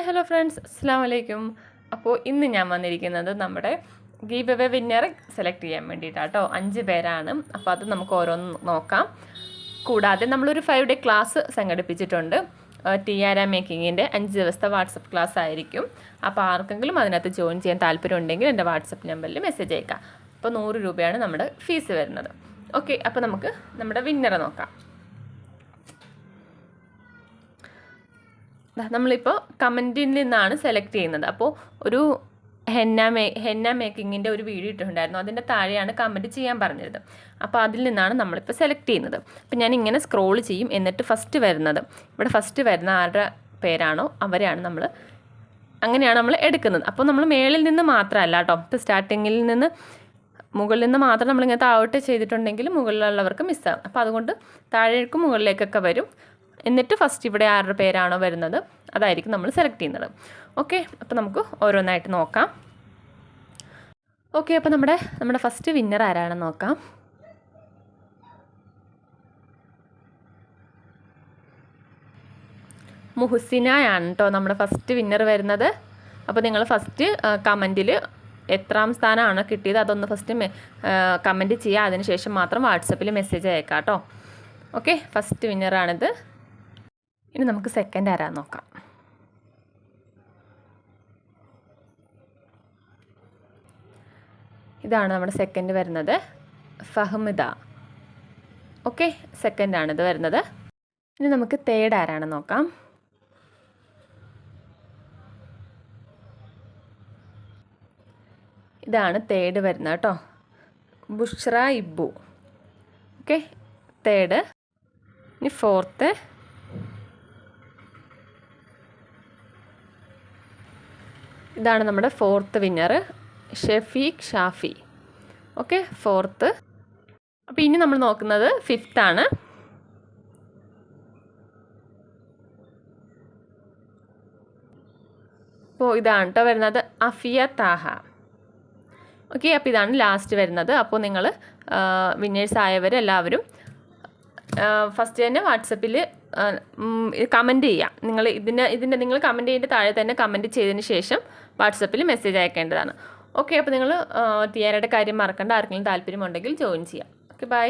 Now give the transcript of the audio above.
Hi hello friends അസ്സാം വലൈക്കും അപ്പോൾ ഇന്ന് ഞാൻ വന്നിരിക്കുന്നത് നമ്മുടെ ഗീവ് എവേ വിന്നറെ സെലക്ട് ചെയ്യാൻ വേണ്ടിയിട്ടാണ് കേട്ടോ അഞ്ച് പേരാണ്. അപ്പോൾ അത് നമുക്ക് ഓരോന്ന് നോക്കാം. കൂടാതെ നമ്മളൊരു ഫൈവ് ഡേ ക്ലാസ് സംഘടിപ്പിച്ചിട്ടുണ്ട്. ടിയാര മേക്കിങ്ങിന്റെ അഞ്ച് ദിവസത്തെ വാട്സപ്പ് ക്ലാസ് ആയിരിക്കും. അപ്പോൾ ആർക്കെങ്കിലും അതിനകത്ത് ജോയിൻ ചെയ്യാൻ താല്പര്യം ഉണ്ടെങ്കിൽ എന്റെ വാട്സപ്പ് നമ്പറിൽ മെസ്സേജ് അയക്കാം. അപ്പോൾ നൂറ് രൂപയാണ് നമ്മുടെ ഫീസ് വരുന്നത്. ഓക്കെ അപ്പോൾ നമുക്ക് നമ്മുടെ വിന്നറെ നോക്കാം. നമ്മളിപ്പോൾ കമന്റിൽ നിന്നാണ് സെലക്ട് ചെയ്യുന്നത്. അപ്പോൾ ഒരു ഹെന്ന മേ ഹെന്ന മേക്കിങ്ങിന്റെ ഒരു വീഡിയോ ഇട്ടിട്ടുണ്ടായിരുന്നു. അതിന്റെ താഴെയാണ് കമന്റ് ചെയ്യാൻ പറഞ്ഞിരുന്നത്. അപ്പോൾ അതിൽ നിന്നാണ് നമ്മളിപ്പോൾ സെലക്ട് ചെയ്യുന്നത്. അപ്പോൾ ഞാൻ ഇങ്ങനെ സ്ക്രോൾ ചെയ്യും എന്നിട്ട് ഫസ്റ്റ് വരുന്നത്. ഇവിടെ ഫസ്റ്റ് വരുന്ന ആരുടെ പേരാണോ അവരെയാണ് നമ്മൾ അങ്ങനെയാണ് നമ്മൾ എടുക്കുന്നത്. അപ്പോൾ നമ്മൾ മേളിൽ നിന്ന് മാത്രമല്ല കേട്ടോ. ഇപ്പോൾ സ്റ്റാർട്ടിങ്ങിൽ നിന്ന് മുകളിൽ നിന്ന് മാത്രം നമ്മളിങ്ങനെ താഴോട്ട് ചെയ്തിട്ടുണ്ടെങ്കിൽ മുകളിലുള്ളവർക്ക് മിസ്സാകും. അപ്പോൾ അതുകൊണ്ട് താഴേക്കും മുകളിലേക്കൊക്കെ വരും. എന്നിട്ട് ഫസ്റ്റ് ഇവിടെ ആരുടെ പേരാണോ വരുന്നത്? അതായിരിക്കും നമ്മൾ സെലക്ട് ചെയ്യുന്നത്. ഓക്കെ അപ്പോൾ നമുക്ക് ഓരോന്നായിട്ട് നോക്കാം. ഓക്കെ അപ്പോൾ നമ്മുടെ നമ്മുടെ ഫസ്റ്റ് വിന്നർ ആരാണെന്ന് നോക്കാം. മുഹുസിനായാണ് കേട്ടോ നമ്മുടെ ഫസ്റ്റ് വിന്നർ വരുന്നത്. അപ്പോൾ നിങ്ങൾ ഫസ്റ്റ് കമന്റിൽ എത്രാം സ്ഥാനമാണ് കിട്ടിയത്? അതൊന്ന് ഫസ്റ്റ് കമന്റ് ചെയ്യുക. അതിനുശേഷം മാത്രം വാട്സപ്പിൽ മെസ്സേജ് അയക്കാം കേട്ടോ ഓക്കെ ഫസ്റ്റ് വിന്നറാണിത് ഇനി നമുക്ക് സെക്കൻഡ് ആരാ നോക്കാം. ഇതാണ് നമ്മുടെ സെക്കൻഡ് വരുന്നത്. ഫഹ്മിദ. ഓക്കെ സെക്കൻഡാണ് ഇത് വരുന്നത്. ഇനി നമുക്ക് തേർഡ് ആരാണ് നോക്കാം. ഇതാണ് തേർഡ് വരുന്നത് കേട്ടോ. ബുഷ്ര ഇബു ഓക്കെ തേർഡ് ഇനി ഫോർത്ത് ഇതാണ് നമ്മുടെ fourth winner Shafeeq Shafi. Okay fourth അപ്പോൾ ഇനി നമ്മൾ നോക്കുന്നത് ഫിഫ്ത്ത് ആണ്. അപ്പോൾ ഇതാണ് കേട്ടോ വരുന്നത് അഫിയ താഹ. ഓക്കെ അപ്പോൾ ഇതാണ് ലാസ്റ്റ് വരുന്നത്. അപ്പോൾ നിങ്ങൾ വിന്നേഴ്സ് ആയവർ എല്ലാവരും ഫസ്റ്റ് തന്നെ വാട്സപ്പിൽ കമന്റ് ചെയ്യാം. നിങ്ങൾ ഇതിന് ഇതിന്റെ നിങ്ങൾ കമന്റ് ചെയ്യേണ്ട താഴെ തന്നെ കമന്റ് ചെയ്തതിന് ശേഷം വാട്സപ്പിൽ മെസ്സേജ് അയക്കേണ്ടതാണ്. ഓക്കെ അപ്പോൾ നിങ്ങൾ ടിയാരയുടെ കാര്യം മറക്കേണ്ട. ആർക്കെങ്കിലും താല്പര്യമുണ്ടെങ്കിൽ ജോയിൻ ചെയ്യാം. Okay bye.